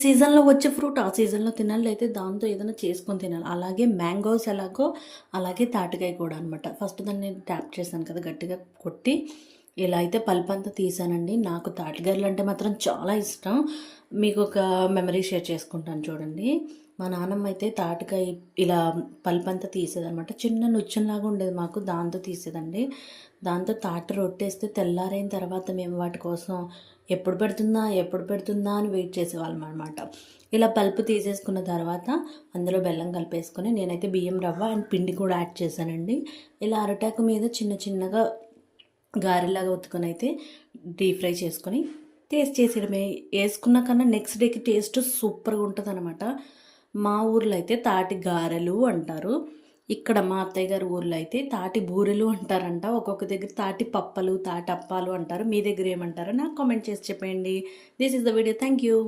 సీజన్లో వచ్చే ఫ్రూట్ ఆ సీజన్లో తినాలి అయితే దాంతో ఏదైనా చేసుకొని తినాలి. అలాగే మ్యాంగోస్ ఎలాగో అలాగే తాటికాయ కూడా అనమాట ఫస్ట్ దాన్ని నేను ట్యాప్ చేశాను కదా గట్టిగా కొట్టి ఇలా అయితే పల్ప్ అంతా తీసానండి. నాకు తాటికాయలు అంటే మాత్రం చాలా ఇష్టం. మీకు ఒక మెమరీ షేర్ చేసుకుంటాను చూడండి. మా నాన్నమ్మ అయితే తాటికాయ ఇలా పల్ప్ అంతా తీసేదనమాట చిన్న నుచ్చంలాగా ఉండేది మాకు దాంతో తీసేదండి. దాంతో తాటి రొట్టేస్తే తెల్లారైన తర్వాత మేము వాటి కోసం ఎప్పుడు పెడుతుందా ఎప్పుడు పెడుతుందా అని వెయిట్ చేసేవాళ్ళం అనమాట ఇలా పల్పు తీసేసుకున్న తర్వాత అందులో బెల్లం కలిపేసుకొని నేనైతే బియ్యం రవ్వ అండ్ పిండి కూడా యాడ్ చేశానండి. ఇలా అరటాకు మీద చిన్న చిన్నగా గారెలాగా ఉత్తుకొని అయితే డీప్ ఫ్రై చేసుకొని టేస్ట్ చేసేయడమే. వేసుకున్న కన్నా నెక్స్ట్ డేకి టేస్ట్ సూపర్గా ఉంటుంది అనమాట మా ఊర్లో అయితే తాటి గారెలు అంటారు. ఇక్కడ మా అత్తయ్య గారి ఊర్లో అయితే తాటి బూరెలు అంటారంట. ఒక్కొక్క దగ్గర తాటి పప్పలు తాటి అప్పాలు అంటారు. మీ దగ్గర ఏమంటారో నాకు కామెంట్ చేసి చెప్పండి. This is the video thank you